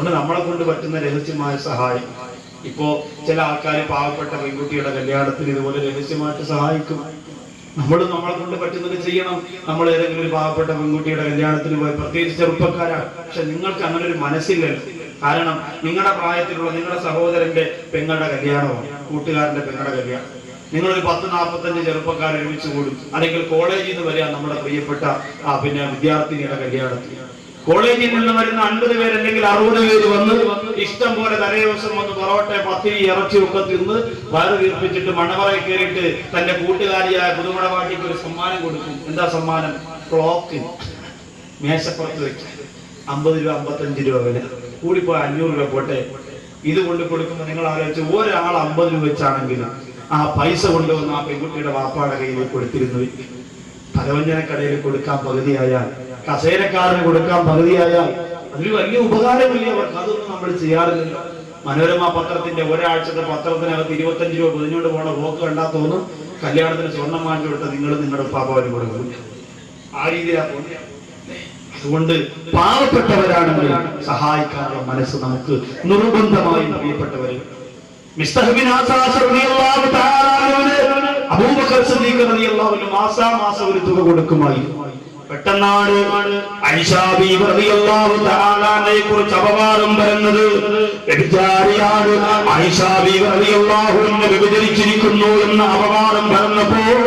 അതുകൊണ്ട് നമ്മളെ കൊണ്ട് പറ്റുന്ന രഹസ്യമായ സഹായം. ഇപ്പോ ചില ആൾക്കാർ പാവപ്പെട്ട പെൺകുട്ടിയുടെ കല്യാണത്തിന് ഇതുപോലെ രഹസ്യമായിട്ട് സഹായിക്കും. നമ്മൾ നമ്മളെ കൊണ്ട് പറ്റുന്നത് ചെയ്യണം. നമ്മൾ ഏതെങ്കിലും ഒരു പാവപ്പെട്ട പെൺകുട്ടിയുടെ കല്യാണത്തിന് പോയി പ്രത്യേകിച്ച് ചെറുപ്പക്കാരാണ്. പക്ഷെ നിങ്ങൾക്ക് അങ്ങനെ ഒരു മനസ്സില്ല കാരണം നിങ്ങളുടെ പ്രായത്തിലുള്ള നിങ്ങളുടെ സഹോദരന്റെ പെങ്ങളുടെ കല്യാണമാണ്. കൂട്ടുകാരന്റെ പെങ്ങളുടെ കല്യാണം. നിങ്ങളൊരു പത്ത് നാൽപ്പത്തഞ്ച് ചെറുപ്പക്കാർ ഒരുമിച്ച് കൂടും. അല്ലെങ്കിൽ കോളേജിൽ നിന്ന് വരിക നമ്മുടെ പ്രിയപ്പെട്ട ആ പിന്നെ വിദ്യാർത്ഥിനിയുടെ കല്യാണത്തിന്. കോളേജിൽ നിന്ന് വരുന്ന അൻപത് പേരല്ലെങ്കിൽ അറുപത് പേര് വന്ന് ഇഷ്ടം പോലെ തലേ ദിവസം വന്ന് പൊറോട്ട പത്തിരി ഇറച്ചി ഒക്കെ തിന്ന് വയറ് വീർപ്പിച്ചിട്ട് മണവറ കയറിയിട്ട് തന്റെ കൂട്ടുകാരിയായ പുതുമണവാട്ടിക്ക് ഒരു സമ്മാനം കൊടുക്കും. എന്താ സമ്മാനം? ക്ലോക്ക് മേശപ്പുറത്ത് വെച്ച്. അമ്പത് രൂപ അമ്പത്തഞ്ച് രൂപ വില. കൂടിപ്പോയ അഞ്ഞൂറ് രൂപ പോട്ടെ. ഇത് കൊണ്ട് കൊടുക്കുമ്പോൾ നിങ്ങൾ ആലോചിച്ച് ഒരാൾ അമ്പത് രൂപ വെച്ചാണെങ്കിൽ ആ പൈസ കൊണ്ടുവന്ന് ആ പെൺകുട്ടിയുടെ വാപ്പാടെ കയ്യിൽ കൊടുത്തിരുന്നു. പലവ്യഞ്ജനക്കടയിൽ കൊടുക്കാൻ പകുതിയായാൽ കസേരക്കാരന് കൊടുക്കാൻ പകുതിയായാൽ അതൊരു വലിയ ഉപകാരമില്ല. അവർക്ക് അതൊന്നും നമ്മൾ ചെയ്യാറില്ല മനോരമ പത്രത്തിന്റെ ഒരാഴ്ചത്തെ പത്രത്തിനകത്ത് ഇരുപത്തഞ്ച് രൂപ പൊതിഞ്ഞുകൊണ്ട് പോണ പോക്ക് കണ്ടാ തോന്നും കല്യാണത്തിന് സ്വർണം വാങ്ങിച്ചു കൊടുത്ത നിങ്ങൾ നിങ്ങളുടെ പാപ്പാവിന് കൊടുക്കും ആ രീതിയിലാ അതുകൊണ്ട് പാവപ്പെട്ടവരാണെങ്കിൽ സഹായിക്കാനുള്ള മനസ്സ് നമുക്ക് നിർബന്ധമായി പ്രിയപ്പെട്ടവർ അബൂബക്കർ മാസാമാസം ഒരു തുക കൊടുക്കുമായിരുന്നു. പെട്ടെന്നാണ് കുറിച്ച് അപവാദം വരുന്നത്. വ്യഭിചാരിയാണ് വ്യഭിചരിച്ചിരിക്കുന്നു എന്ന അപവാദം വരുന്നപ്പോൾ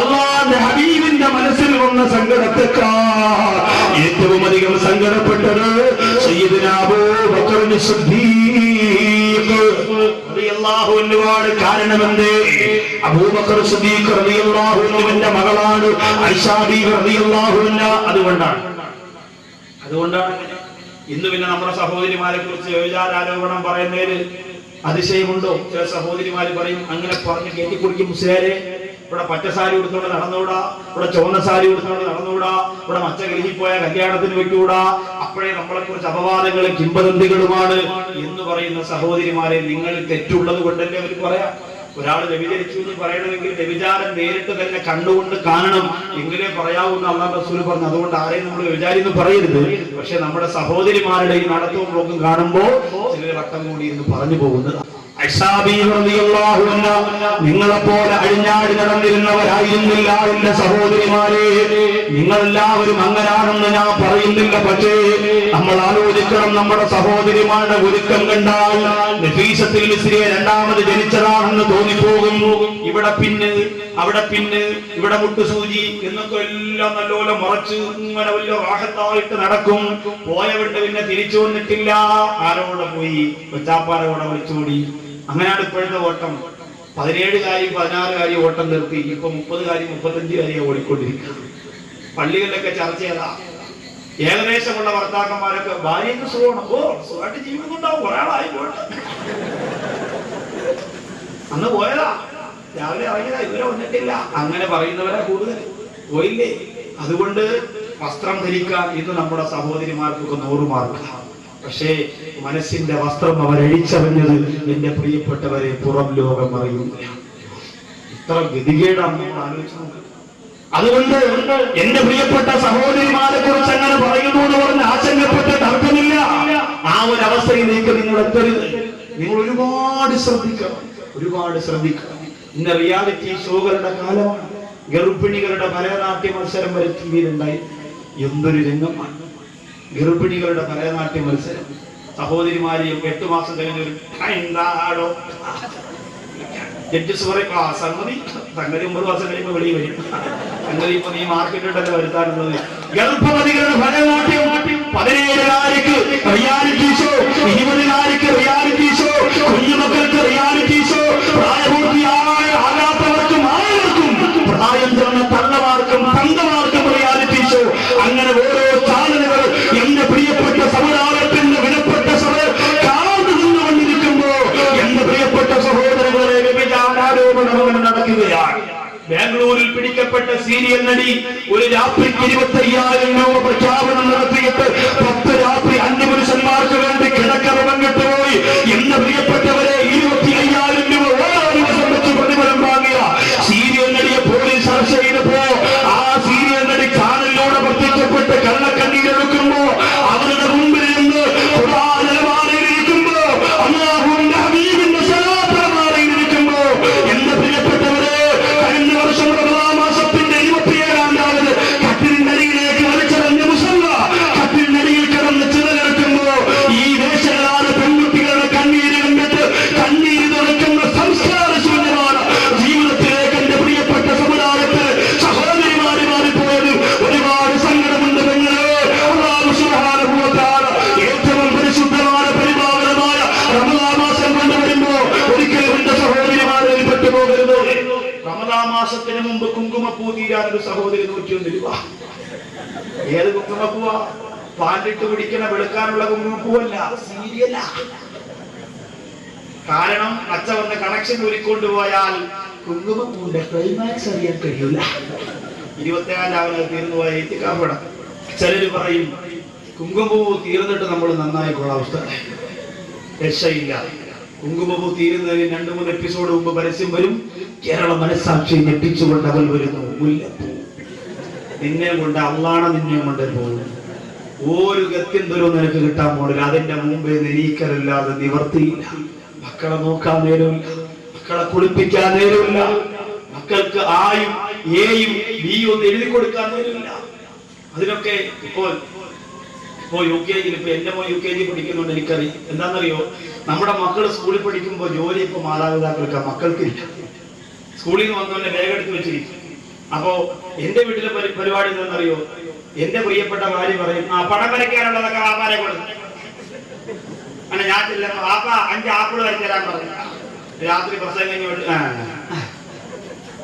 അള്ളാന്റെ ഹബീബിന്റെ മനസ്സിൽ വന്ന സങ്കടത്തെക്കാൾ ഏറ്റവും അധികം സങ്കടപ്പെട്ടത് സയ്യിദുന അബൂബക്കർ സിദ്ദീഖ് റളിയല്ലാഹു അൻഹുവാണ് അബൂബക്കർ സിദ്ദീഖ് റളിയല്ലാഹു അൻഹുവിന്റെ മകളാണ് ഐഷാ ബീവി റളിയല്ലാഹു അൻഹ. അതുകൊണ്ടാണ്. അതുകൊണ്ടാണ്. ഇന്ന് പിന്നെ നമ്മുടെ സഹോദരിമാരെ കുറിച്ച് വ്യഭിചാരാരോപണം പറയുന്നതിൽ അതിശയമുണ്ടോ? ചില സഹോദരിമാര് പറയും അങ്ങനെ പറഞ്ഞ് കെട്ടിക്കുടിക്കും മുസ്ലിയാരെ ഇവിടെ പച്ചസാരി ഉടുത്തുകൊണ്ട് നടന്നുകൂടാ? ഇവിടെ ചുവന്ന സാരി ഉടുത്തുകൊണ്ട് നടന്നുകൂടാ? ഇവിടെ മച്ച ഗ്രഹിൽ പോയ കല്യാണത്തിന് വെക്കൂടാ? അപ്പോഴേ നമ്മളെ കുറിച്ച് അപവാദങ്ങളും കിംബദന്തികളുമാണ് എന്ന് പറയുന്ന സഹോദരിമാരെ നിങ്ങൾ തെറ്റുള്ളത് കൊണ്ടല്ലേ അവർ പറയാം? ഒരാൾ വ്യഭിചരിച്ചു എന്ന് പറയണമെങ്കിൽ വ്യഭിചാരം നേരിട്ട് തന്നെ കണ്ടുകൊണ്ട് കാണണം. എങ്കിലേ പറയാവുന്ന അള്ളാഹ് റസൂൽ പറഞ്ഞു. അതുകൊണ്ട് ആരെയും നമ്മൾ വ്യഭിചാരി എന്ന് പറയരുത്. പക്ഷെ നമ്മുടെ സഹോദരിമാരുടെ ഈ നടത്തവും പോക്കും കാണുമ്പോൾ ചിലർ വട്ടം കൂടി എന്ന് പറഞ്ഞു പോകുന്നത് നിങ്ങളെ പോലെ അഴിഞ്ഞാടി നടന്നിരുന്നവരായിരുന്നില്ല എന്റെ സഹോദരിമാരെ. നിങ്ങളെല്ലാവരും അങ്ങനാണെന്ന് ഞാൻ പറയുന്നില്ല. പക്ഷേ നമ്മൾ ആലോചിക്കണം നമ്മുടെ സഹോദരിമാരുടെ ഒരുക്കം കണ്ടാൽ നഫീസത്തിൽ മിസ്രിയെ രണ്ടാമത് ജനിച്ചതാണെന്ന് തോന്നിപ്പോകുന്നു. ഇവിടെ പിന്നെ അവിടെ പിന്നെ ഇവിടെ മുട്ടുസൂചി എന്നൊക്കെ എല്ലാം നല്ലോലെ മറച്ച് ഇങ്ങനെ വലിയ വാഹത്തായിട്ട് നടക്കും. പോയവിട്ട് പിന്നെ തിരിച്ചു വന്നിട്ടില്ല. ആരോടെ പോയി? കൊച്ചാപ്പാരോടെ വിളിച്ചോടി അങ്ങനെയാണ് ഇപ്പോഴത്തെ ഓട്ടം. പതിനേഴ് കാര്യം പതിനാറ് കാര്യം ഓട്ടം നിർത്തി. ഇപ്പൊ മുപ്പത് കാര്യം മുപ്പത്തഞ്ച് കാര്യം ഓടിക്കൊണ്ടിരിക്കുക പള്ളികളിലൊക്കെ ചർച്ച ചെയ്താ. ഏകദേശമുള്ള ഭർത്താക്കന്മാരൊക്കെ ഭാര്യയ്ക്ക് സുഖമാണ് ഓ സുഖമായിട്ട് ജീവിക്കുന്നുണ്ടാവും. ഒരാളായി പോയിട്ട് അന്ന് പോയതാ. രാവിലെ ഇറങ്ങിയതാ. ഇവരെ വന്നിട്ടില്ല. അങ്ങനെ പറയുന്നവരാ കൂടുതൽ. പോയില്ലേ? അതുകൊണ്ട് വസ്ത്രം ധരിക്കാൻ ഇന്ന് നമ്മുടെ സഹോദരിമാർക്കൊക്കെ നൂറ് പക്ഷേ മനസ്സിന്റെ വസ്ത്രം അവരഴിച്ചറിഞ്ഞത് എന്റെ പ്രിയപ്പെട്ടവരെ പുറം ലോകം അറിയുന്നില്ല. ഇത്ര ഗതികേടാണ് നമ്മൾ ആലോചിച്ചത് അതുകൊണ്ട് എന്റെ പ്രിയപ്പെട്ട സഹോദരിമാരെ കുറിച്ച് അങ്ങനെ പറയുന്നു എന്ന് പറഞ്ഞ് ആശങ്കപ്പെട്ട് അർത്ഥമില്ല ആ ഒരു അവസ്ഥയിലേക്ക് നിങ്ങൾ എത്തരുത്. നിങ്ങൾ ഒരുപാട് ശ്രദ്ധിക്കണം. ഒരുപാട് ശ്രദ്ധിക്കണം. ഇന്ന് റിയാലിറ്റി ഷോകളുടെ കാലമാണ്. ഗർഭിണികളുടെ ഭരതനാട്യ മത്സരം വരെ ടി വിയിലുണ്ടായി എന്തൊരു രംഗമാണ്. ഗർഭിണികളുടെ ഭരതനാട്യ മത്സരം. സഹോദരിമാരെയും എട്ട് മാസം കഴിഞ്ഞൊരു എന്താടോ ജഡ്ജസ് പറയും ആ സംഗതി സംഗതി ഒമ്പത് മാസം കഴിയുമ്പോൾ വെളിയിൽ വരും. സംഗതി ഇപ്പൊ നീ മാർക്കറ്റിട്ടല്ലേ വരുത്താനുള്ളത്. ഗർഭവതികളുടെ ഭരതനാട്യം പതിനേഴുകാരിക്ക് റിയാലിറ്റി ഷോ ഇരുപതിനാരിക്ക് റിയാലിറ്റി ഷോ ബാംഗ്ലൂരിൽ പിടിക്കപ്പെട്ട സീരിയൽ നടി ഒരു രാത്രിക്ക് ഇരുപത്തി അയ്യായിരം രൂപ പ്രഖ്യാപനം നടത്തിയിട്ട് പത്ത് രാത്രി അന്യപുരുഷന്മാർക്ക് വേണ്ടി കിടക്കറ പങ്കിട്ടുപോയി പോയി പ്രിയപ്പെട്ടവർ ഒരു സഹോദരി നൂറ്റിയൊന്ന് രൂപ ഏത് കുങ്കുമപ്പൂവാ? പാലിട്ട് പിടിക്കണ വെളുക്കാനുള്ള കുങ്കുമപ്പൂവല്ല സീരിയല്ല. കാരണം അച്ഛ വന്ന് കണക്ഷൻ ഊരിക്കൊണ്ടുപോയാൽ കുങ്കുമപ്പൂവിന്റെ ക്ലൈമാക്സ് അറിയാൻ കഴിയൂല ഇരുപത്തിനാലാവിന് തീർന്നു പോയ ഏറ്റിക്കാപ്പട ചിലര് പറയും കുങ്കുമപ്പൂ തീർന്നിട്ട് നമ്മൾ നന്നായി അവസ്ഥ. രക്ഷയില്ല. കുങ്കുമപ്പൂ തീരുന്നതിന് രണ്ടു മൂന്ന് എപ്പിസോഡ് മുമ്പ് പരസ്യം വരും. കേരള മനസ്സാക്ഷി ഞെട്ടിച്ചുകൊണ്ട് അവൻ വരുന്നു. മുല്ലപ്പൂ. നിന്നെ കൊണ്ട് അള്ളാണ നിന്നെ കൊണ്ട് പോകും ഒരു തരും നിനക്ക് കിട്ടാൻ പോണില്ല. അതിന്റെ മുമ്പേ നിരീക്കരല്ലാതെ നിവർത്തിയില്ല. മക്കളെ നോക്കാൻ നേരമില്ല. മക്കളെ കുളിപ്പിക്കാൻ നേരമില്ല. മക്കൾക്ക് ആയും ഏയും ബിയും ഒന്നും എഴുതി കൊടുക്കാൻ നേരമില്ല. അതിനൊക്കെ ഇപ്പോൾ ഇപ്പോ യു കെ ജിയിൽ ഇപ്പൊ എന്റെ മോൻ യു കെ ജി പഠിക്കുന്നുണ്ട് എനിക്കറിയാം. എന്താണെന്നറിയോ? നമ്മുടെ മക്കൾ സ്കൂളിൽ പഠിക്കുമ്പോൾ ജോലി ഇപ്പൊ മാതാപിതാക്കൾക്ക് മക്കൾക്കില്ല സ്കൂളിൽ നിന്ന് വന്നവന്റെ ബാഗ് എടുത്ത് വെച്ചിരിക്കും. അപ്പോ എന്റെ വീട്ടിലെ പരി- പരിപാടി എന്താണെന്നറിയോ? എന്റെ പ്രിയപ്പെട്ട ഭാര്യ പറയും ആ പണം വരയ്ക്കാനുള്ളതൊക്കെ വാപ്പാരെ കൊടുക്കും അങ്ങനെ ഞാൻ ചെല്ലുമ്പോ വാപ്പ അഞ്ച് ആപ്പിൾ വരച്ചു തരാൻ പറഞ്ഞു രാത്രി പ്രസംഗം കഴിഞ്ഞ് വിട്ട്, ആ,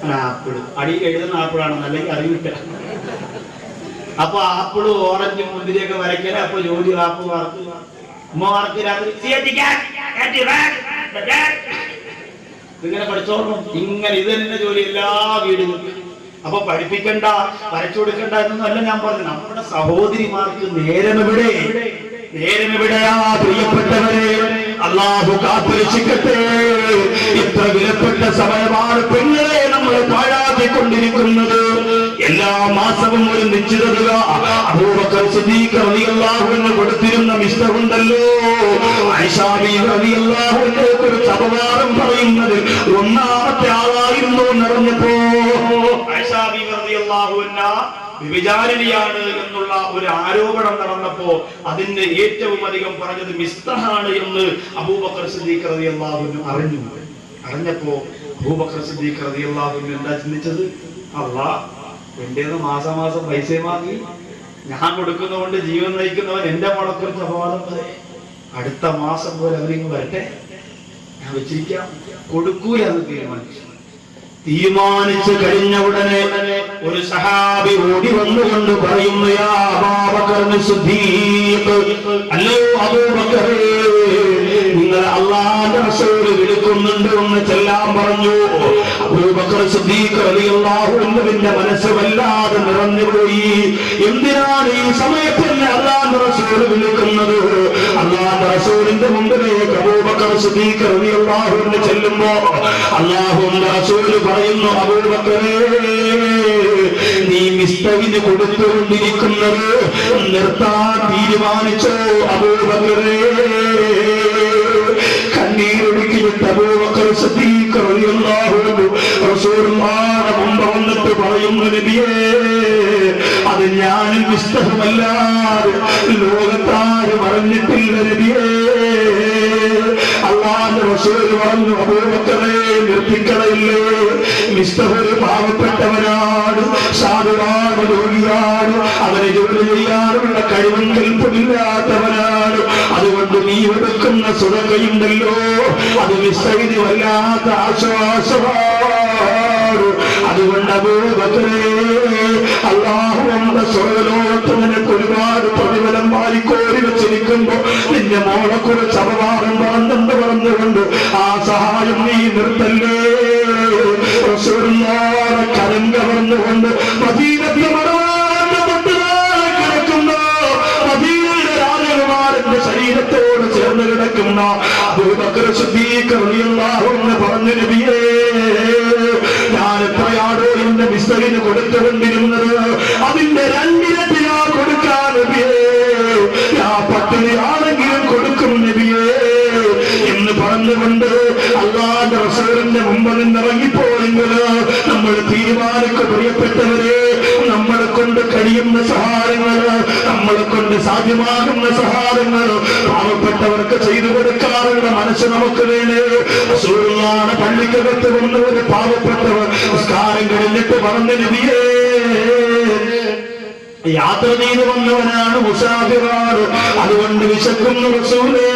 ആ, ആപ്പിൾ അടി എഴുതുന്ന ആപ്പിളാണെന്ന് അല്ലെങ്കിൽ അറിയില്ല. അപ്പൊ ആപ്പിൾ ഓറഞ്ചും മുന്തിരിയൊക്കെ വരയ്ക്കാൻ അപ്പൊ ജോലി ആപ്പ് വറുത്ത് ഇതിങ്ങനെ പഠിച്ചോളണം ഇങ്ങനെ ഇത് തന്നെ ജോലി എല്ലാ വീടുകളും അപ്പൊ പഠിപ്പിക്കണ്ട വരച്ചു കൊടുക്കണ്ട എന്നൊന്നും അല്ല ഞാൻ പറഞ്ഞു നമ്മുടെ സഹോദരിമാർക്ക് നേരം എവിടെ? നേരം എവിടെയാ? പ്രിയപ്പെട്ടവരെ അള്ളാഹു കാത്തുരക്ഷിക്കട്ടെ. ഇത്ര വിലപ്പെട്ട സമയമാണ് പെണ്ണുകളെ നമ്മൾ പാഴാക്കിക്കൊണ്ടിരിക്കുന്നത്. എല്ലാ മാസവും ഒരു നിശ്ചിത തുക അബൂബക്കർ സിദ്ദീഖ് റളിയല്ലാഹു അൻഹു കൊടുത്തിരുന്ന മിസ്റ്ററുണ്ടല്ലോ കുറിച്ച് അപവാദം പറയുന്നത് ഒന്നാമത്തെ ആളായിരുന്നു അൻഹ വിചാരണിയാണ് എന്നുള്ള ഒരു ആരോപണം നടന്നപ്പോ അതിന്റെ ഏറ്റവും അധികം പറഞ്ഞത് മിസ്തഹാണ് എന്ന് അബൂബക്കർ സിദ്ദീഖ് റളിയല്ലാഹു അൻഹു അറിഞ്ഞു അറിഞ്ഞപ്പോ അബൂബക്കർ സിദ്ദീഖ് റളിയല്ലാഹു അൻഹു എന്താ ചിന്തിച്ചത്? അള്ളാ എന്റേന്ന് മാസം പൈസ വാങ്ങി ഞാൻ കൊടുക്കുന്നതുകൊണ്ട് ജീവൻ നയിക്കുന്നവൻ എന്റെ മോളെക്കുറിച്ച് അപവാദം വരെ അടുത്ത മാസം പോലെ അവരിങ്ങ് വരട്ടെ. ഞാൻ വെച്ചിരിക്കാം. കൊടുക്കൂല എന്ന് തീരുമാനിച്ചു. തീരുമാനിച്ചു കഴിഞ്ഞ ഉടനെ ഒരു സഹാബി ഓടി വന്നുകൊണ്ട് പറയുന്നു നിങ്ങൾ അള്ളാഹ് റസൂൽ വിളിക്കുന്നുണ്ട്. എന്ന് ചെല്ലാൻ പറഞ്ഞു. അൻഹുവിന്റെ മനസ്സ് വല്ലാതെ നിറഞ്ഞുപോയി എന്തിനാണ് ഈ സമയത്ത് എന്നെ അള്ളാന്റെ റസൂൽ വിളിക്കുന്നത്? അള്ളാന്റെ റസൂലിന്റെ മുമ്പിലേക്ക് അബൂബക്കർ റളിയല്ലാഹു അൻഹു ചെല്ലുമ്പോ അള്ളാഹുവിന്റെ റസൂൽ പറയുന്നു അബൂബക്കറേ നീ മിസ്തവിന് കൊടുത്തുകൊണ്ടിരിക്കുന്നത് നിർത്താൻ തീരുമാനിച്ചോ അബൂബക്കറേ? കണ്ണീരൊടുക്കിയിട്ട് അബൂബക്കർ സിദ്ദീഖ് റളിയല്ലാഹു അൻഹു റസൂലുള്ളാഹിന്റെ മുമ്പ് വന്നിട്ട് പറയുന്നു നബിയേ അത് ഞാൻ പുസ്തകമല്ലാതെ ലോകത്താരും അറിഞ്ഞിട്ടില്ല നബിയേ. അള്ളാന്റെ റസൂൽ പറഞ്ഞു അബൂബക്കറെ നിർത്തിക്കളയില്ലേ? ഒരു പാവപ്പെട്ടവനാണ് സാധുവാണ് രോഗിയാണ് അവനെ ജോലി ചെയ്യാനുള്ള കഴിവും കൽപ്പമില്ലാത്തവനാണ്. അതുകൊണ്ട് നീ എടുക്കുന്ന സുഖയുണ്ടല്ലോ അത് മിസ്റ്ററിന് വല്ലാത്ത ആശ്വാസമാണ് അതുകൊണ്ട് അബൂബക്കറെ അള്ളാഹു ഒരുപാട് പ്രതിഫലം വാരിക്കോരി വെച്ചിരിക്കുമ്പോ നിന്റെ മോളെ കുറിച്ച് അപവാദം പറഞ്ഞെന്ന് പറഞ്ഞുകൊണ്ട് ആ സഹായം നീ നിർത്തല്ലേ? കരം കവർന്നുകൊണ്ട് പ്രിയപ്പെട്ടവരെ നമ്മളെ കൊണ്ട് കഴിയുന്ന സഹായങ്ങൾ നമ്മളെ കൊണ്ട് സാധ്യമാകുന്ന സഹായങ്ങൾ പാവപ്പെട്ടവർക്ക് ചെയ്തു കൊടുക്കാറുള്ള മനസ്സ് നമുക്ക് വേണേ. പള്ളിക്കകത്ത് വന്ന ഒരു പാവപ്പെട്ടവർ സംസ്കാരം കഴിഞ്ഞിട്ട് പറഞ്ഞു നിധിയേ യാത്ര ചെയ്തു വന്നവനാണ് മുസാഫിറാണ് അതുകൊണ്ട് വിശക്കുന്നു റസൂലേ.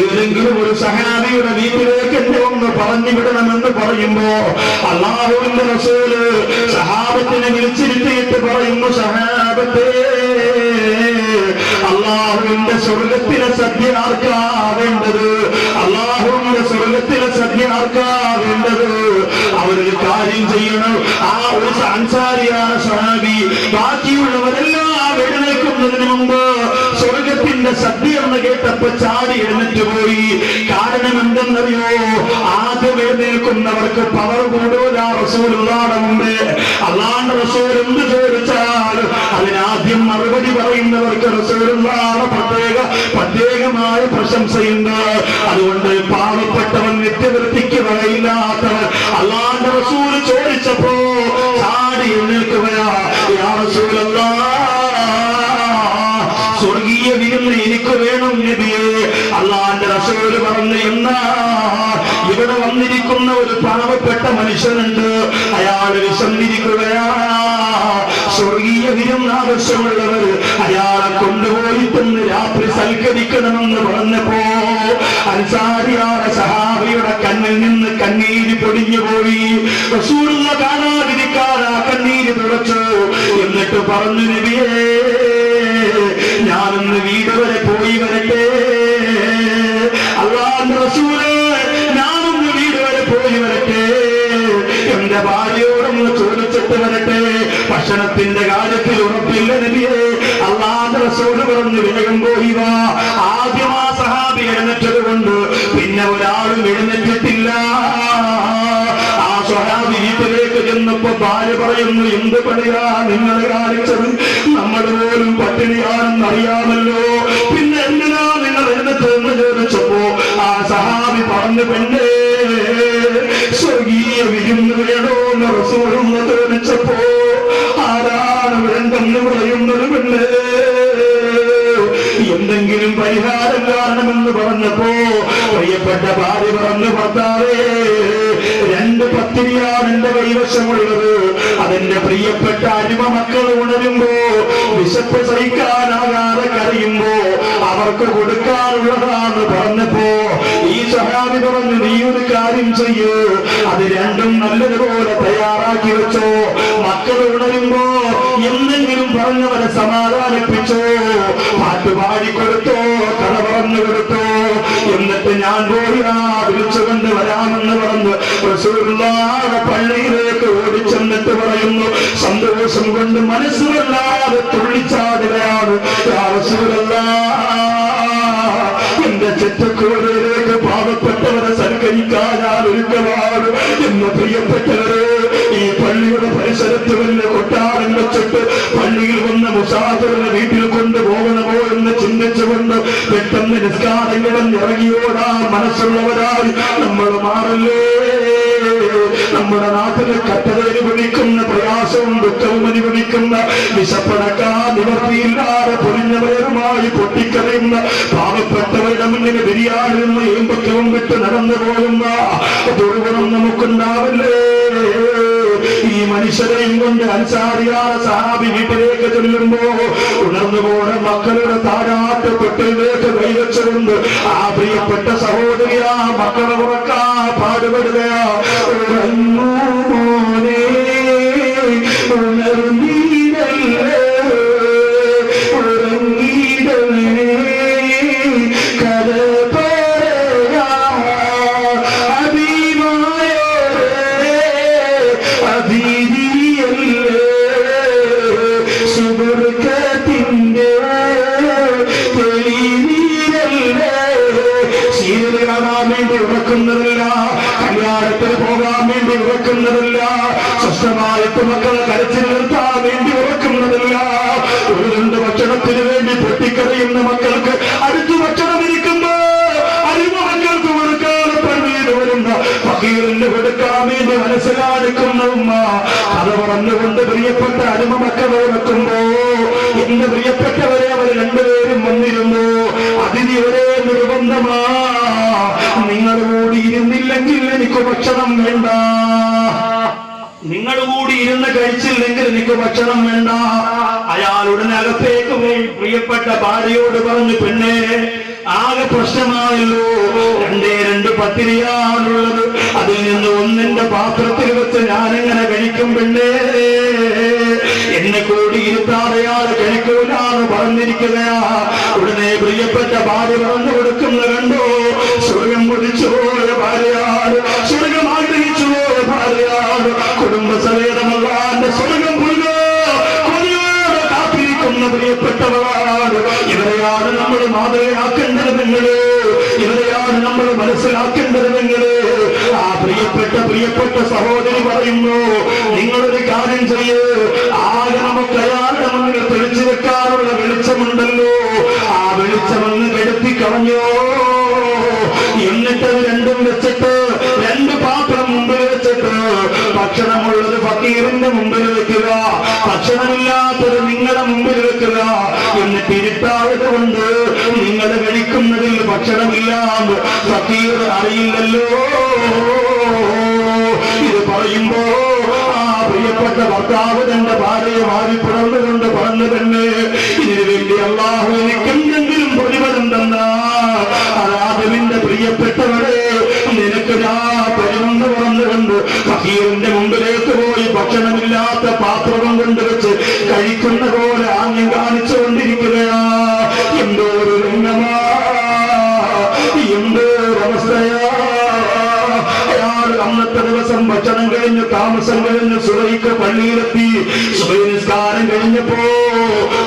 ഏതെങ്കിലും ഒരു സഹാബിയുടെ വീട്ടിലേക്ക് പറ പറഞ്ഞു വിടണമെന്ന് പറയുമ്പോ അള്ളാഹുവിന്റെ റസൂൽ സഹാബത്തിനെ വിളിച്ചിരുത്തിയിട്ട് പറയുന്നു സഹാബത്തെ അള്ളാഹുവിന്റെ സ്വർഗത്തിലെ സദ്യ ആർക്കാ വേണ്ടത്? അള്ളാഹുവിന്റെ സ്വർഗത്തിലെ സദ്യ ആർക്കാ വേണ്ടത്? അവരൊരു കാര്യം ചെയ്യണം. ആ ഒരു അൻസാരിയാണ് സഹാബി ബാക്കിയുള്ളവരെല്ലാം എഴുന്നേൽക്കുന്നതിന് മുമ്പ് സ്വർഗത്തിന്റെ സദ്യ എന്ന് കേട്ടപ്പോ ചാടി എഴുന്നേറ്റ് പോയി. കാരണം എന്തെന്നറിയോ? ആദ്യം എഴുന്നേൽക്കുന്നവർക്ക് പവർ കൂടുതല റസൂലുള്ളാടെ മുമ്പേ. അള്ളാണ്ട് റസൂൽ എന്ത് ചോദിച്ചാൽ അതിനാദ്യം മറുപടി പറയുന്നവർക്ക് റസൂലുള്ളാടെ പ്രത്യേക പ്രത്യേകമായ പ്രശംസയുണ്ട്. അതുകൊണ്ട് പാവപ്പെട്ടവൻ നിത്യവൃത്തിക്ക് വകയില്ലാത്തവൻ അള്ളാണ്ട് റസൂൽ ചോദിച്ചപ്പോ ചാടി പാവപ്പെട്ട മനുഷ്യനുണ്ട്. അയാൾ വിശന്നിരിക്കുകയാണ്. സ്വർഗീയ വിരുന്നാവശ്യമുള്ളവർ അയാളെ കൊണ്ടുപോയി തന്ന് രാത്രി സൽക്കരിക്കണമെന്ന് പറഞ്ഞപ്പോ അൻസാരിയായ സഹാബിയുടെ കണ്ണിൽ നിന്ന് കണ്ണീര് പൊടിഞ്ഞുപോയി. പോയി ആ കണ്ണീര് തുടച്ചു. എന്നിട്ട് പറഞ്ഞു നബിയേ ഞാനൊന്ന് വീട് വരെ പോയി വരട്ടെ. അള്ളാന്റെ റസൂൽ വരട്ടെ. ഭക്ഷണത്തിന്റെ കാര്യത്തിൽ ഉറപ്പില്ല നബിയെ. അള്ളാന്റെ റസൂൽ പറഞ്ഞു വേഗം പോയി വാ ആദ്യം ആ സഹാബി എഴുന്നേറ്റത് കൊണ്ട് പിന്നെ ഒരാളും എഴുന്നേറ്റിട്ടില്ല. ആ ഭാര്യ പറയുന്നു എന്ത് പണിയാ നിങ്ങൾ കാണിച്ചത്? നമ്മൾ പോലും പട്ടിണിയാണെന്ന് അറിയാമല്ലോ പിന്നെ സഹാബി പറഞ്ഞു പെണ്ണേ സ്വർഗീയ വിരുന്ന് വേണോ എന്ന് റസൂലെന്ന് ചോദിച്ചപ്പോ ആരാണ് വേണ്ടെന്ന് പറയുന്നത് പെണ്ണേ? എന്തെങ്കിലും പരിഹാരം കാണണമെന്ന് പറഞ്ഞപ്പോ പ്രിയപ്പെട്ട ഭാര്യ പറഞ്ഞു ഭർത്താവേ രണ്ട് പത്തിരിയാണ് എന്റെ കൈവശമുള്ളത്. അതെന്റെ പ്രിയപ്പെട്ട അരുമ മക്കൾ ഉണരുമ്പോ വിശപ്പ് സഹിക്കാനാകാതെ കരയുമ്പോ അവർക്ക് കൊടുക്കാനുള്ളതാണ് പറഞ്ഞപ്പോ ഈ സഹാബി പറഞ്ഞു നീ ഒരു കാര്യം ചെയ്യൂ. അത് രണ്ടും നല്ലതുപോലെ തയ്യാറാക്കി വെച്ചോ. മക്കൾ ഉണരുമ്പോ എന്തെങ്കിലും പറഞ്ഞവരെ സമാധാനിപ്പിച്ചോ. പാട്ട് പാടിക്കൊടുത്തോ കഥ പറഞ്ഞു കൊടുത്തോ എന്നിട്ട് ഞാൻ പോയി ആ വിളിച്ചുകൊണ്ട് വരാമെന്ന് പറഞ്ഞു പള്ളിയിലേക്ക് ഓടിച്ചെന്നിട്ട് പറയുന്നു സന്തോഷം കൊണ്ട് മനസ്സ് തുള്ളിച്ചാടുകയാണ്. എന്റെ ചെറ്റക്കൂടയിലേക്ക് പാവപ്പെട്ടവരെ ഒരുക്കമാണ്. എന്ന് പ്രിയപ്പെട്ടവരെ ഈ പള്ളിയുടെ പരിസരത്ത് വല്ല കൊട്ടാരം വെച്ചിട്ട് പള്ളിയിൽ വന്ന മുസാഫറിനെ വീട്ടിൽ കൊണ്ടുപോകണമോ എന്ന് ചിന്തിച്ചുകൊണ്ട് പെട്ടെന്ന് നിസ്കാരങ്ങളും ഇറങ്ങിയോടാ മനസ്സുള്ളവരായി. നമ്മൾ മാറല്ലേ? നമ്മുടെ നാട്ടിലെ കട്ടതയിൽ അനുഭവിക്കുന്ന പ്രയാസവും ദുഃഖവും അനുഭവിക്കുന്ന വിശപ്പടക്കാ നിവർത്തിയില്ലാതെ പൊരിഞ്ഞവരുമായി പൊട്ടിക്കറിയുന്ന പാവപ്പെട്ടവരുടെ മുന്നിൽ ബിരിയാണിന്ന് ഏമ്പക്കവും വിട്ട് നടന്നു പോകുന്ന ദുർഗുണം നമുക്കുണ്ടാവില്ലേ? ഈ മനുഷ്യരെയും കൊണ്ട് അൻസാരിയായ സഹാബി വീട്ടിലേക്ക് ചെല്ലുമ്പോ ഉണർന്നു പോണ മക്കളുടെ താരാട്ട് കൈവച്ചുകൊണ്ട് ആ പ്രിയപ്പെട്ട സഹോദരിയാ മക്കളെ ഉറക്കാ പാടുപെടുകയാ. പറഞ്ഞുകൊണ്ട് പ്രിയപ്പെട്ട അടിമ മക്കളെ വെക്കുമ്പോ എന്റെ പ്രിയപ്പെട്ടവരെ അവർ രണ്ടുപേരും വന്നിരുന്നു. അതിന് ഒരേ നിർബന്ധമാ. നിങ്ങൾ കൂടി ഇരുന്നില്ലെങ്കിൽ എനിക്ക് ഭക്ഷണം വേണ്ട. നിങ്ങൾ കൂടി ഇരുന്ന് കഴിച്ചില്ലെങ്കിൽ എനിക്ക് ഭക്ഷണം വേണ്ട. അയാൾ ഉടനകത്തേക്ക് പോയി. പ്രിയപ്പെട്ട ഭാര്യയോട് പറഞ്ഞു പെണ്ണേ ആകെ പ്രശ്നമാണല്ലോ രണ്ടേ രണ്ട് പത്തിരിയാണുള്ളത് അതിൽ നിന്ന് ഒന്നിന്റെ പാത്രത്തിൽ വെച്ച് ഞാനിങ്ങനെ കഴിക്കും പെണ്ണേ? എന്നെ കൂടി ഇരുത്താറയാൾ കഴിക്കൂലാന്ന് പറഞ്ഞിരിക്കുകയാ. ഉടനെ പ്രിയപ്പെട്ട ഭാര്യ പറഞ്ഞു കൊടുക്കുന്ന കണ്ടോ? സ്വയം കുതിച്ചു പോയ കാത്തിരിക്കുന്ന പ്രിയപ്പെട്ടവളാണ് ഇവരെയാണ് നമ്മൾ മാതൃകയാക്കേണ്ടത് നിങ്ങൾ. ഇവരെയാണ് നമ്മൾ മനസ്സിലാക്കേണ്ടത് നിങ്ങൾ. ആ പ്രിയപ്പെട്ട പ്രിയപ്പെട്ട സഹോദരി പറയുന്നു നിങ്ങളൊരു കാര്യം ചെയ്യേ. ആകെ നമുക്ക് അയാളുടെ മുന്നിൽ തെളിച്ചു വെക്കാനുള്ള വെളിച്ചമുണ്ടല്ലോ. ആ വെളിച്ചമൊന്ന് കെടുത്തി കളഞ്ഞോ. എന്നിട്ട് രണ്ടും വെച്ചിട്ട് രണ്ട് പാത്രം മുമ്പിൽ വെച്ചിട്ട് ഭക്ഷണമുള്ളത് ഫക്കീറിന്റെ മുമ്പിൽ വെക്കുക ഭക്ഷണമില്ലാത്തത് വെക്കുക ഇരുട്ടായത് കൊണ്ട് നിങ്ങൾ കഴിക്കുന്നതിൽ ഭക്ഷണമില്ലാന്ന് സഫീർ അറിയില്ലല്ലോ. ഇത് പറയുമ്പോ ആ പ്രിയപ്പെട്ട ഭർത്താവ് തന്റെ ഭാര്യയെ മാറി പിറന്നുകൊണ്ട് പറഞ്ഞു തന്നെ ഇതിനു വേണ്ടി അള്ളാഹു എനിക്ക് എന്തെങ്കിലും പ്രതിഫലം തന്നാ അതാദവിന്റെ പ്രിയപ്പെട്ടവരെ നിനക്ക് ഞാൻ പരിമന്ന് പറഞ്ഞുകൊണ്ട് ഫക്കീറിന്റെ മുമ്പിലേക്ക് പോയി ഭക്ഷണമില്ലാത്ത പാത്രം കൊണ്ടുവച്ച് ഭക്ഷണം കഴിഞ്ഞ് താമസം കഴിഞ്ഞ് സുബൈക്ക് പള്ളിയിലെത്തി. സുബൈ നിസ്കാരം കഴിഞ്ഞപ്പോ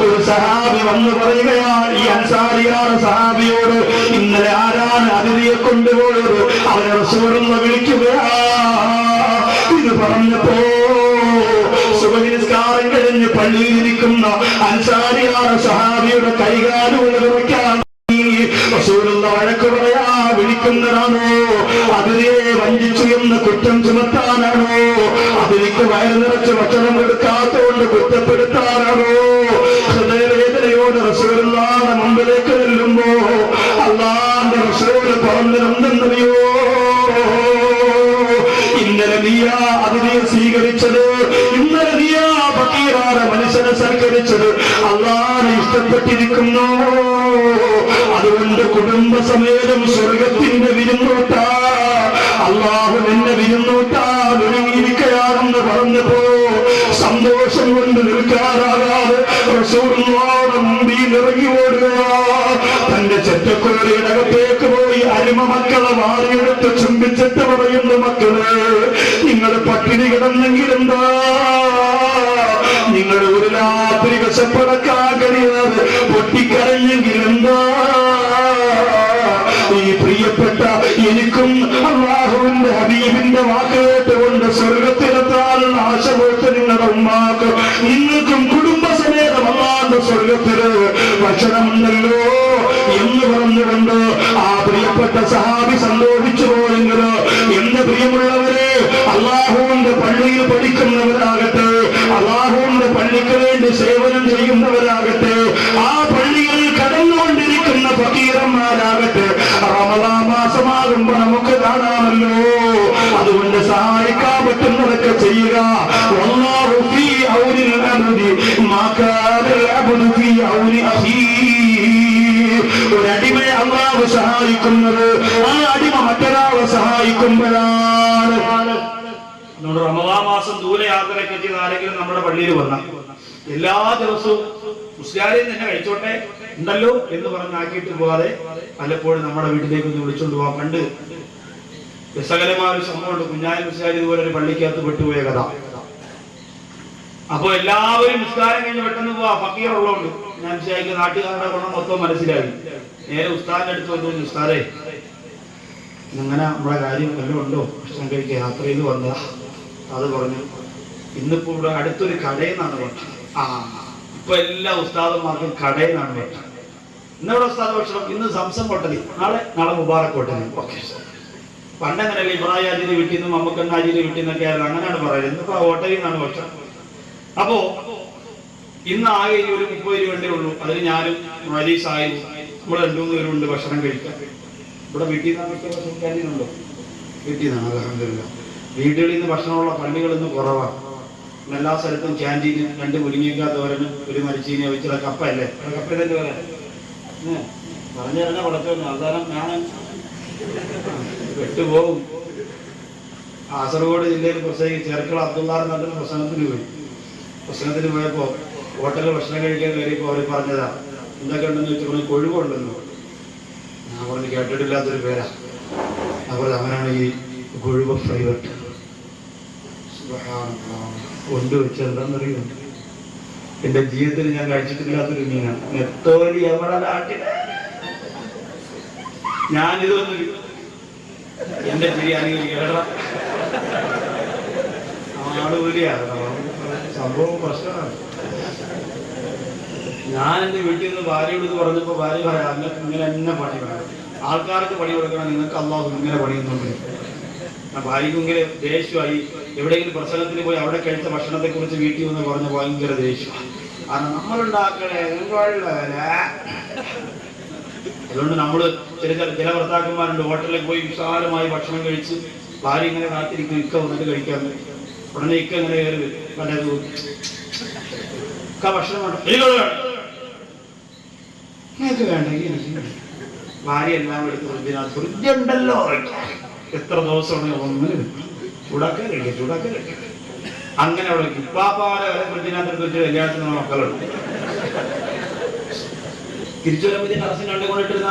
ഒരു സഹാബി വന്ന് പറയുകയാണ് ഈ അൻസാരിയാണ് സഹാബിയോട് ഇന്നലെ ആരാണ് അതിഥിയെ കൊണ്ടുപോയത്? അവരെ റസൂലുള്ള വിളിക്കുകയാ. ഇത് പറഞ്ഞപ്പോ സുബൈ നിസ്കാരം കഴിഞ്ഞ് പള്ളിയിലിരിക്കുന്ന അൻസാരിയാണ് സഹാബിയുടെ കൈകാലുകൾ വിറയ്ക്കാൻ റസൂലുള്ള വഴക്ക് പറയാ വിളിക്കുന്നതാണോ അതിനെ വഞ്ചിച്ചു എന്ന് കുറ്റം ചുമത്താനാണോ? അതിലേക്ക് വയറു നിറച്ച് ഭക്ഷണം കൊടുക്കാത്തോണ്ട് കുറ്റപ്പെടുത്താനാണോ? ഹൃദയവേദനയോട് റസൂലുള്ളാന്റെ മുമ്പിലേക്ക് ചെല്ലുമ്പോ അള്ളാന്റെ റസൂൽ പറഞ്ഞിരുന്നെന്നറിയോ ഇന്നലെ നീയാ അതിനെ സ്വീകരിച്ചത് ഇന്നലെ നീയാ ഫക്കീറാണ് മനുഷ്യനെ സൽക്കരിച്ചത്. അള്ളാനെ ഇഷ്ടപ്പെട്ടിരിക്കുന്നു. കുടുംബസമേതം സ്വർഗത്തിന്റെ വിരുന്നോട്ട. അള്ളാഹു എന്നെ വിരുന്നൂട്ടാ. ഒരുങ്ങിയിരിക്കയാണെന്ന് പറഞ്ഞപ്പോ സന്തോഷം കൊണ്ട് നിൽക്കാറാകാതെ ഇറങ്ങി ഓടുക. തന്റെ ചെറ്റക്കുരയുടെ അകത്തേക്ക് പോയി അരിമ മക്കളെ മാറിയെടുത്ത് ചുംബിച്ചിട്ട് പറയുന്ന മക്കൾ നിങ്ങൾ പട്ടിണി കിടന്നെങ്കിലെന്താ നിങ്ങൾ ഒരു രാത്രി കശപ്പടക്കാൻ കഴിയാതെ പൊട്ടിക്കരഞ്ഞെങ്കിലെന്താ എനിക്കും അള്ളാഹുവിന്റെ ഹബീബിന്റെ വാക്ക് കേട്ടുകൊണ്ട് സ്വർഗത്തിലെത്താനുള്ള ആശ പോയിട്ട് നിങ്ങളുടെ ഉമ്മാക്ക് നിങ്ങൾക്കും കുടുംബസമേതം അള്ളാന്റെ സ്വർഗത്തിൽ ഭക്ഷണമുണ്ടല്ലോ എന്ന് പറഞ്ഞുകൊണ്ട് ആ പ്രിയപ്പെട്ട സഹാബി സന്തോഷിച്ചു പോയെങ്കിൽ എന്റെ പ്രിയമുള്ളവരെ അള്ളാഹുവിന്റെ പള്ളിയിൽ പഠിക്കുന്നവരാകട്ടെ അള്ളാഹുവിന്റെ പള്ളിക്ക് വേണ്ടി സേവനം ചെയ്യുന്നവരാകട്ടെ അഖീഹി ചെയ്യുക. ഒരടിമയെ അള്ളാഹു സഹായിക്കുന്നത് ആ അടിമ മറ്റൊരാളെ സഹായിക്കുമ്പോഴാണ്. റമദാ മാസം ദൂരയാത്രയ്ക്ക് എത്തിയത് ആരെങ്കിലും നമ്മുടെ പള്ളിയിൽ വന്ന എല്ലാ ദിവസവും മുസ്ലിം തന്നെ കഴിച്ചോട്ടെ ഉണ്ടല്ലോ എന്ന് പറഞ്ഞാക്കിയിട്ട് പോകാതെ പലപ്പോഴും നമ്മുടെ വീട്ടിലേക്ക് ഒന്ന് വിളിച്ചോണ്ട് പോവാൻ പണ്ട് രസകരമായ ഒരു സംഭവമുണ്ട്. കുഞ്ഞായ മുസ്കാരി ഇതുപോലെ ഒരു പള്ളിക്കകത്ത് പെട്ടുപോയ കഥ. അപ്പൊ എല്ലാവരും നിസ്കാരം കഴിഞ്ഞ് പെട്ടെന്ന് പോവാ. ഫക്കീർ ഉള്ളതുകൊണ്ട് ഞാൻ മുസ്ലിക്ക് നാട്ടുകാരുടെ ഗുണം മൊത്തം മനസ്സിലായി. നേരെ ഉസ്താദിന്റെ അടുത്ത് വന്നു ഉസ്താദേ അങ്ങനെ നമ്മുടെ കാര്യം? വല്ലതും ഉണ്ടോ? ഭക്ഷണം കഴിക്കുക യാത്ര ചെയ്ത് വന്നതാ. അത് പറഞ്ഞു ഇന്നിപ്പോ ഇവിടെ അടുത്തൊരു കടയെന്നാണ് പറഞ്ഞത് ആ ഇപ്പൊ എല്ലാ ഉസ്താദന്മാർക്കും കടയെന്നാണ് പറഞ്ഞത് ഇന്നിവിടെ ഉസ്താദ് ഭക്ഷണം? ഇന്ന് സംസം കൊട്ടലി നാളെ നാളെ മുബാറക് കൊട്ടലി ഓക്കെ പണ്ടങ്ങനല്ലേ ഇബ്രാഹിം ആജിന്റെ വീട്ടിൽ നിന്നും മമ്മക്കണ്ണ ആജിന്റെ വീട്ടിൽ നിന്നൊക്കെ ആയിരുന്നു. അങ്ങനെയാണ് പറയുന്നത്. ഇപ്പൊ ഓട്ടയിൽ നിന്നാണ് പക്ഷെ. അപ്പോ ഇന്ന് ആകെ ഈ ഒരു മുപ്പത് രൂപണ്ടേ ഉള്ളൂ. അതിന് ഞാനും വലിയ സായും നമ്മൾ രണ്ടു മൂന്ന് പേരുണ്ട് ഭക്ഷണം കഴിക്കാം ഇവിടെ വീട്ടിൽ നിന്നാണ് വീട്ടിൽ നിന്നാണ് അലഹമില്ല വീടുകളിൽ നിന്ന് ഭക്ഷണമുള്ള പള്ളികൾ ഇന്ന് കുറവാണ് എല്ലാ സ്ഥലത്തും ക്യാന്റീന് രണ്ട് മുരിങ്ങയ്ക്ക തോരനും ഒരു മരിച്ചീനെ വെച്ചുള്ള കപ്പ അല്ലേ കപ്പ തന്നെ പറയാം പറഞ്ഞിറങ്ങ പടച്ചോന്ന് അവസാനം ഞാൻ വിട്ടുപോകും. കാസർഗോഡ് ജില്ലയിൽ പ്രസംഗി ചേർക്കള അബ്ദുള്ള നല്ലൊരു പ്രസംഗത്തിന് പോയി. പ്രസംഗത്തിന് പോയപ്പോൾ ഹോട്ടലിൽ ഭക്ഷണം കഴിക്കാൻ കയറിയപ്പോ അവർ പറഞ്ഞതാ എന്തൊക്കെ ഉണ്ടെന്ന് വെച്ചപ്പോൾ കൊഴുവുണ്ടെന്ന് ഞാൻ പറഞ്ഞു കേട്ടിട്ടില്ലാത്തൊരു പേരാ. അപ്പോൾ അവനാണ് ഈ കൊഴുവ ഫ്രൈവറ്റ് കൊണ്ടുവച്ച് എന്താണെന്നറിയോ എന്റെ ജീവിതത്തിൽ ഞാൻ കഴിച്ചിട്ടില്ലാത്തൊരു മീനാണ്. നെത്തോലി എവിടെ നാട്ടിൽ? ഞാനിതൊന്നും എന്റെ ബിരിയാണി ആളുകൂലിയാണ് സംഭവം പ്രശ്നമാണ്. ഞാൻ എന്റെ വീട്ടിൽ നിന്ന് ഭാര്യയോട് പറഞ്ഞപ്പോ ഭാര്യ പറയാം നിങ്ങൾക്ക് ഇങ്ങനെ എന്നെ പണി വേണം. ആൾക്കാർക്ക് പണി കൊടുക്കണം. നിങ്ങൾക്ക് അള്ളാഹു ഇങ്ങനെ പണിയുന്നുണ്ട്. ആ ഭാര്യയ്ക്ക് ഇങ്ങനെ ദേഷ്യമായി. എവിടെയെങ്കിലും പ്രസംഗത്തിന് പോയി അവിടെ കഴിച്ച ഭക്ഷണത്തെ കുറിച്ച് വീട്ടിൽ വന്ന് പറഞ്ഞ ഭയങ്കര ദേഷ്യമാണ്. കാരണം നമ്മളുണ്ടാക്കണേ കൊള്ളല അതുകൊണ്ട് നമ്മൾ ചില ചില ഭർത്താക്കന്മാരുണ്ട് ഹോട്ടലിൽ പോയി വിശാലമായി ഭക്ഷണം കഴിച്ച് ഭാര്യ ഇങ്ങനെ കാത്തിരിക്കും ഇക്ക വന്നിട്ട് കഴിക്കാൻ. ഉടനെ ഇക്ക ഇങ്ങനെ കയറി വരും. ഇക്ക ഭക്ഷണം വേണ്ട. "എനിക്ക് വേണ്ടെങ്കിൽ ഭാര്യ എല്ലാം എടുത്ത് ഉണ്ടല്ലോ എത്ര ദിവസമാണ് ഒന്ന് ചൂടാക്കാൻ കഴിക്കുക ചൂടാക്കാൻ കഴിക്കുക അങ്ങനെ അവിടെ ഇപ്പാപ്പാരെ ഫ്രിഡ്ജിനകത്ത് വെച്ച് കല്യാണത്തിന് മക്കളുണ്ട്. തിരിച്ചു വരുമ്പോൾ ഇതിന്റെ അറസിന് കണ്ടു കൊണ്ടിട്ടിരുന്ന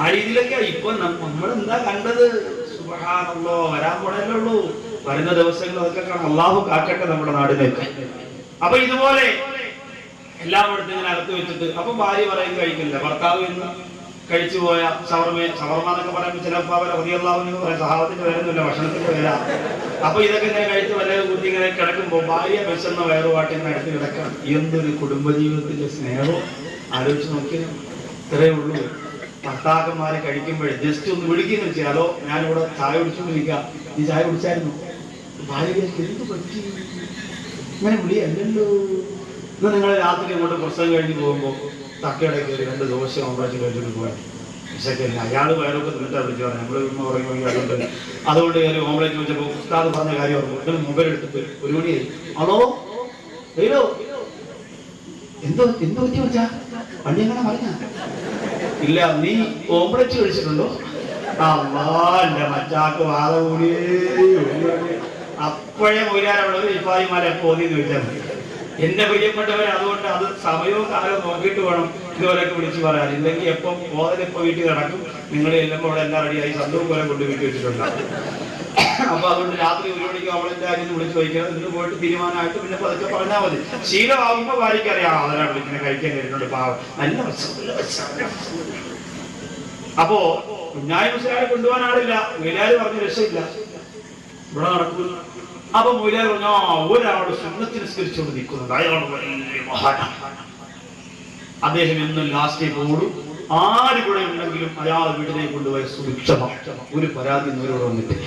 ആ രീതിയിലൊക്കെയാ. ഇപ്പൊ നമ്മൾ എന്താ കണ്ടത്? സുഹാണല്ലോ വരാൻ പോണല്ലേ ഉള്ളൂ. വരുന്ന ദിവസങ്ങൾ അതൊക്കെ കാണാം. അള്ളാഹു കാക്കട്ടെ നമ്മുടെ നാടിനൊക്കെ. അപ്പൊ ഇതുപോലെ എല്ലായിടത്തും ഇങ്ങനെ അകത്ത് വെച്ചിട്ട് അപ്പൊ ഭാര്യ പറയും കഴിക്കില്ല. ഭർത്താവ് ഇന്ന് കഴിച്ചു പോയ ഷവർമ ഷവർമ എന്നൊക്കെ പറയുമ്പോൾ ചിലപ്പോ അവരെ ഹൃദയല്ലാവെന്ന് സഹാബത്തിന്റെ പേരൊന്നുമില്ല ഭക്ഷണത്തിന്റെ പേരാ. അപ്പൊ ഇതൊക്കെ ഇങ്ങനെ കഴിച്ച് വല്ല കുട്ടി ഇങ്ങനെ കിടക്കുമ്പോ ഭാര്യ വിശന്ന വയറുപാട്ടി ഇങ്ങനെ അടുത്ത് കിടക്കണം. എന്തൊരു കുടുംബജീവിതത്തിന്റെ സ്നേഹവും ആലോചിച്ച് നോക്കിയാൽ ഇത്രയേ ഉള്ളൂ. ഭർത്താക്കന്മാരെ കഴിക്കുമ്പോഴേ ജസ്റ്റ് ഒന്ന് വിളിക്കുന്നു അതോ ഞാനിവിടെ ചായ കുടിച്ചുകൊണ്ടിരിക്കാം നീ ചായ കുടിച്ചായിരുന്നു? ഭാര്യ വിചാരിക്കും, എന്ത് പറ്റി? ഇങ്ങനെ വിളിയല്ലല്ലോ. ഇന്ന് നിങ്ങൾ രാത്രി അങ്ങോട്ട് പ്രസവം കഴിഞ്ഞ് പോകുമ്പോൾ തക്കയുടെ കയറി രണ്ട് ദോശ ഓംപ്ലേറ്റ് കഴിച്ചിട്ട് പോയാൽ വിശക്കില്ല അയാൾ വയറൊക്കെ തിന്നിട്ടാ വിളിച്ചു പറഞ്ഞു നമ്മൾ ഉമ്മ ഉറങ്ങി അതുകൊണ്ട് അതുകൊണ്ട് കയറി ഓംപ്ലേറ്റ് ചോദിച്ചപ്പോൾ ഉസ്താദ് പറഞ്ഞ കാര്യം ഓർമ്മ. നിങ്ങൾ മൊബൈൽ എടുത്തിട്ട് ഒരു മണിയായി. ആണോ എന്തോ എന്തോ പറ്റി വെച്ചാ വണ്ടി അങ്ങനെ പറഞ്ഞ? ഇല്ല നീ ഓംപ്ലേറ്റ് കഴിച്ചിട്ടുണ്ടോ? എന്റെ മച്ചാക്ക് വാദ കൂടിയേ അപ്പോഴേ മൊയിലാരവിടെ ഒരു ഇപ്പായിമാരെ പോതിന്ന് വെച്ചാൽ മതി. എന്റെ പ്രിയപ്പെട്ടവരെ അതുകൊണ്ട് അത് സമയവും കാലവും നോക്കിയിട്ട് വേണം ഇതുപോലെയൊക്കെ വിളിച്ചു പറയാൻ. ഇല്ലെങ്കിൽ എപ്പം ബോധന എപ്പോ വീട്ടിൽ കിടക്കും നിങ്ങൾ ചെല്ലുമ്പോൾ അവിടെ എല്ലാം റെഡിയായി സന്തോഷം പോലെ കൊണ്ട് വീട്ടിൽ വെച്ചിട്ടുണ്ടാവും അപ്പൊ അതുകൊണ്ട് രാത്രി ഒരു മണിക്ക് അവളെന്റെ കാര്യം വിളിച്ച് ചോദിക്കണം. എന്നിട്ട് പോയിട്ട് തീരുമാനമായിട്ട് പിന്നെ പതുക്കെ പറഞ്ഞാൽ മതി. ശീലമാകുമ്പോ ഭാര്യക്കറിയാം അതിനാണ് വിളിക്കുന്നത് കഴിക്കാൻ കഴിഞ്ഞിട്ടുണ്ട് പാവം. നല്ല. അപ്പോ കുഞ്ഞായി മുസ്ലാരെ കൊണ്ടുപോകാൻ ആളില്ല. വീലാര് പറഞ്ഞ രക്ഷയില്ല. ഇവിടെ നടക്കുന്നു. അപ്പൊ മൂലാർ പറഞ്ഞു ആ ഒരാളോട് സുന്നത്തിന് നിസ്കരിച്ചുകൊണ്ട് നിൽക്കുന്നുണ്ട് അയാളോട് മഹാനാണ് അദ്ദേഹം എന്നും ലാസ്റ്റ് പോടും ആര് കൂടെ ഉണ്ടെങ്കിലും അയാൾ വീട്ടിലേക്ക് കൊണ്ടുപോയ സുരക്ഷ ഒരു പരാതി നൂരോട് വന്നിട്ടില്ല.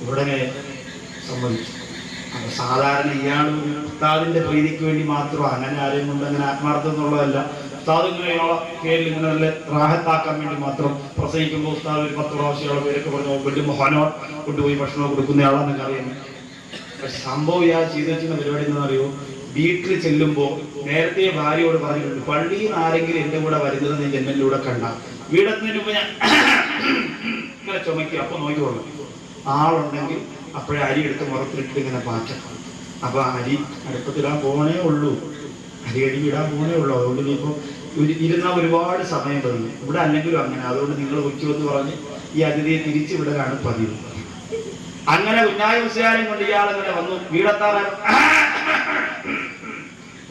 ഇവിടെ സമ്മതിച്ചു സാധാരണ ഇയാൾ ഉസ്താദിന്റെ പ്രീതിക്ക് വേണ്ടി മാത്രം അങ്ങനെ ആരെയും കൊണ്ട് അങ്ങനെ ആത്മാർത്ഥം എന്നുള്ളതല്ല. ഉസ്താദ് കേരളം ഇങ്ങനെ നല്ല റാഹത്താക്കാൻ വേണ്ടി മാത്രം പ്രസംഗിക്കുമ്പോൾ ഉസ്താദ് ഒരു പത്ത് പ്രാവശ്യം പേരൊക്കെ പറഞ്ഞു വലിയ മഹാനോ കൊണ്ടുപോയി ഭക്ഷണം കൊടുക്കുന്നയാളാന്നൊക്കെ അറിയാം പക്ഷെ സംഭവം ഇയാൾ ചെയ്തു വെച്ചിരുന്ന പരിപാടി എന്ന് അറിയോ? വീട്ടിൽ ചെല്ലുമ്പോൾ നേരത്തെ ഭാര്യയോട് പറഞ്ഞിട്ടുണ്ട് പള്ളിയിൽ ആരെങ്കിലും എന്റെ കൂടെ വരുന്നത് നീ ജനലിലൂടെ കണ്ട. വീടെത്തുന്നതിന് മുമ്പ് ഞാൻ ഇങ്ങനെ ചുമക്കി അപ്പൊ നോക്കിക്കോളൂ ആളുണ്ടെങ്കിൽ അപ്പോഴേ അരി എടുത്ത് മുറത്തിലിട്ട് ഇങ്ങനെ പാറ്റ. അപ്പൊ അരി അടുപ്പത്തിടാൻ പോണേ ഉള്ളൂ. അരി അടി ഇടാൻ പോണേ ഉള്ളൂ. അതുകൊണ്ട് നീ ഇപ്പോൾ ഇരുന്നാൽ ഇരുന്ന ഒരുപാട് സമയം കഴിഞ്ഞു ഇവിടെ അല്ലെങ്കിലും അങ്ങനെ. അതുകൊണ്ട് നിങ്ങൾ ഉച്ചവെന്ന് പറഞ്ഞ് ഈ അതിഥിയെ തിരിച്ചു വിടലാണ് പതിവ്. അങ്ങനെ ഉന്നായ മുസ്ലിയാരെയും കൊണ്ട് ഇയാൾ അങ്ങനെ വന്നു. വീടത്താറ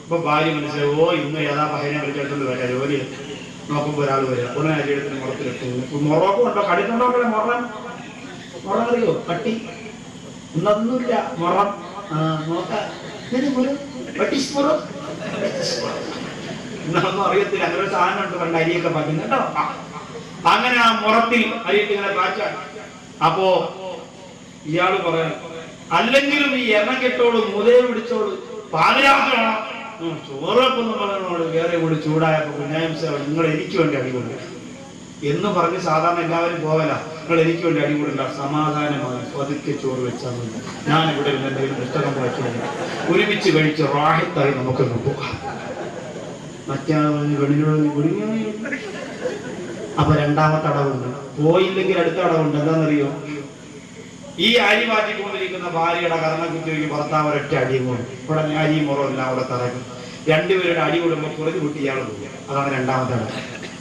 ഇപ്പൊ ഭാര്യ മനസ്സിലായി ഓ ഇന്ന് ഏതാ പഹനെ വിളിച്ചെടുത്തോണ്ട് വരാം. ജോലി നോക്കുമ്പോ ഒരാൾ വരാ. ഉടനെ അരിയെടുത്തിന് മുറത്തിലിട്ടു മൊറോക്കും ഉണ്ടോ? കടിക്കുണ്ടോ മുറം അറിയോ പട്ടി ഒന്നൊന്നുമില്ല മുറം നോക്കാം. എന്നൊന്നും അറിയത്തില്ല. അങ്ങനെ ഒരു സാധനം ഉണ്ട് പണ്ട് അരിയൊക്കെ പാറ്റും കേട്ടോ? അങ്ങനെ ആ മുറത്തിൽ അരിയിട്ട് ഇങ്ങനെ പാറ്റാൻ അപ്പോ ഇയാൾ പറയണം അല്ലെങ്കിലും ഈ എണ്ണ കെട്ടോളും മുതയെ പിടിച്ചോളൂ. പാതിരാക്കണം ചോറൊക്കൊന്നും പറഞ്ഞോളൂ വേറെ കൂടി ചൂടായപ്പോ കുഞ്ഞായം നിങ്ങൾ എനിക്ക് വേണ്ടി അടിക്കൊണ്ട് എന്ന് പറഞ്ഞ് സാധാരണ എല്ലാവരും പോവല. നിങ്ങൾ എനിക്ക് വേണ്ടി അടികൂടണ്ട സമാധാനമായി പതുക്കെ ചോറ് വെച്ചാൽ മതി. ഞാൻ ഇവിടെ ഇരുന്ന് എന്തെങ്കിലും പുസ്തകം വായിക്കുന്നു ഒരുമിച്ച് കഴിച്ച് റാഹത്തായി നമുക്കൊന്ന് പോകാം. മറ്റേ അപ്പൊ രണ്ടാമത്തെ അടവുണ്ട്. പോയില്ലെങ്കിൽ അടുത്ത അടവുണ്ട്. എന്താണെന്നറിയോ? ഈ അരി മാറ്റിക്കൊണ്ടിരിക്കുന്ന ഭാര്യയുടെ കർണ കുത്തിയൊക്കെ ഭർത്താവ് ഒരൊറ്റ അടിയും കൊണ്ട് ഇവിടെ അരിയും മുറവും എല്ലാം അവിടെ തറക്കും രണ്ടുപേരുടെ അടി കൂടുമ്പോൾ കുറഞ്ഞു കുട്ടി ഇയാൾ പോകും. അതാണ് രണ്ടാമത്തെ അടവ്.